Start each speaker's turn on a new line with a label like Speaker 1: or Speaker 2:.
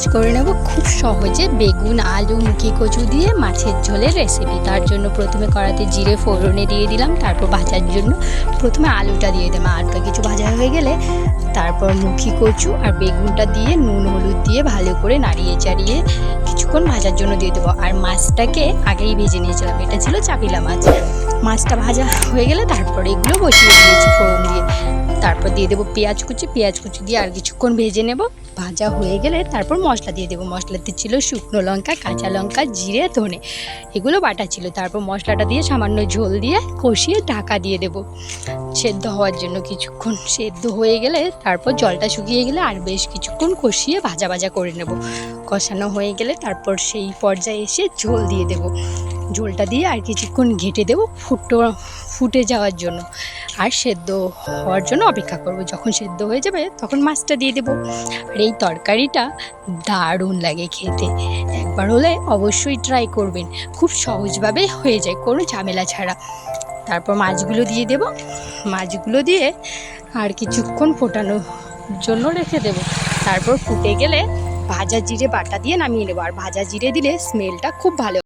Speaker 1: মাছ করে নেব। খুব সহজে বেগুন, আলু, মুখি, কচু দিয়ে মাছের ঝোলের রেসিপি তার জন্য প্রথমে কড়াতে জিরে, ফোড়নে দিয়ে দিলাম। তারপর ভাজার জন্য প্রথমে আলুটা দিয়ে দিলাম আলুটা কিছু ভাজা হয়ে গেলে তারপর মুখি, কচু আর বেগুনটা দিয়ে নুন, হলুদ দিয়ে ভালো করে নাড়িয়ে চাড়িয়ে কিছুক্ষণ ভাজার জন্য দিয়ে দেবো। আর মাছটাকে আগেই ভেজে নিয়েছিলাম। এটা ছিল চাপিলা মাছ। মাছটা ভাজা হয়ে গেলে তারপরে এগুলো বসিয়ে দিয়েছি ফোড়ন দিয়ে। তারপর দিয়ে দেবো পেঁয়াজ কুচি। পেঁয়াজ কুচি দিয়ে আর কিছুক্ষণ ভেজে নেব। ভাজা হয়ে গেলে তারপর মশলা দিয়ে দেবো। মশলাতে ছিল শুকনো লঙ্কা, কাঁচা লঙ্কা, জিরে, ধনে। এগুলো বাটা ছিল। তারপর মশলাটা দিয়ে সামান্য ঝোল দিয়ে কষিয়ে ঢাকা দিয়ে দেবো। সেদ্ধ হওয়ার জন্য কিছুক্ষণ সেদ্ধ হয়ে গেলে তারপর জলটা শুকিয়ে গেলে আর বেশ কিছুক্ষণ কষিয়ে ভাজা ভাজা করে নেব। কষানো হয়ে গেলে তারপর সেই পর্যায়ে এসে ঝোল দিয়ে দেবো। ঝোলটা দিয়ে আর কিছুক্ষণ ঘেটে দেবো ফুটো, ফুটে যাওয়ার জন্য। আর সেদ্ধ হওয়ার জন্য অপেক্ষা করব। যখন সেদ্ধ হয়ে যাবে তখন মাছটা দিয়ে দেবো। আর এই তরকারিটা দারুণ লাগে খেতে। একবার হলে অবশ্যই ট্রাই করবেন। খুব সহজভাবে হয়ে যায়, কোনো ঝামেলা ছাড়া। তারপর মাছগুলো দিয়ে দেব। মাছগুলো দিয়ে আর কিছুক্ষণ ফোটানোর জন্য রেখে দেব। তারপর ফুটে গেলে ভাজা জিরে বাটা দিয়ে নামিয়ে নেব। আর ভাজা জিরে দিলে স্মেলটা খুব ভালো